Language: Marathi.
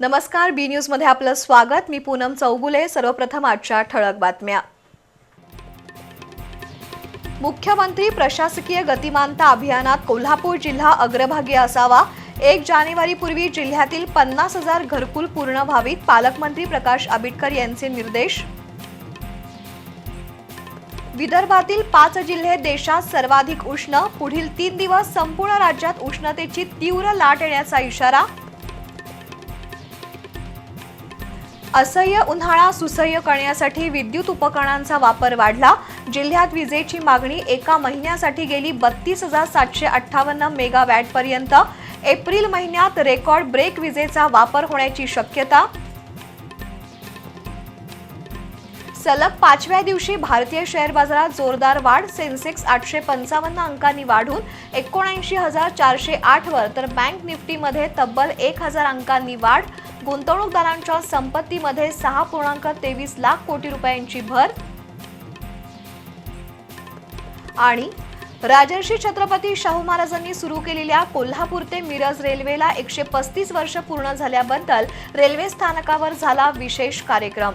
नमस्कार बी न्यूजमध्ये आपलं स्वागत. मी पूनम चौगुले. सर्वप्रथम आजच्या ठळक बातम्या. मुख्यमंत्री प्रशासकीय गतिमानता अभियानात कोल्हापूर जिल्हा अग्रभागी असावा. एक जानेवारीपूर्वी जिल्ह्यातील पन्नास हजार घरकुल पूर्ण व्हावीत पालकमंत्री प्रकाश आंबेडकर यांचे निर्देश. विदर्भातील पाच जिल्हे देशात सर्वाधिक उष्ण पुढील तीन दिवस संपूर्ण राज्यात उष्णतेची तीव्र लाट येण्याचा इशारा. असह्य उन्हाळा सुसह्य करण्यासाठी विद्युत उपकरणांचा वापर वाढला. जिल्ह्यात विजेची मागणी एका महिन्यासाठी गेली बत्तीस हजार सातशे अठ्ठावन्न मेगावॅट पर्यंत. एप्रिल महिन्यात रेकॉर्ड ब्रेक विजेचा वापर होण्याची शक्यता. सलग पाचव्या दिवशी भारतीय शेअर बाजारात जोरदार वाढ. सेन्सेक्स आठशे पंचावन्न अंकांनी वाढून एकोणऐंशी हजार चारशे आठवर तर बँक निफ्टीमध्ये तब्बल एक हजार अंकांनी वाढ. गुंतवणूकदारांच्या संपत्तीमध्ये सहा पूर्णांक तेवीस लाख कोटी रुपयांची भर. आणि राजर्षी छत्रपती शाहू महाराजांनी सुरू केलेल्या कोल्हापूर ते मिरज रेल्वेला एकशे पस्तीस वर्ष पूर्ण झाल्याबद्दल रेल्वे स्थानकावर झाला विशेष कार्यक्रम.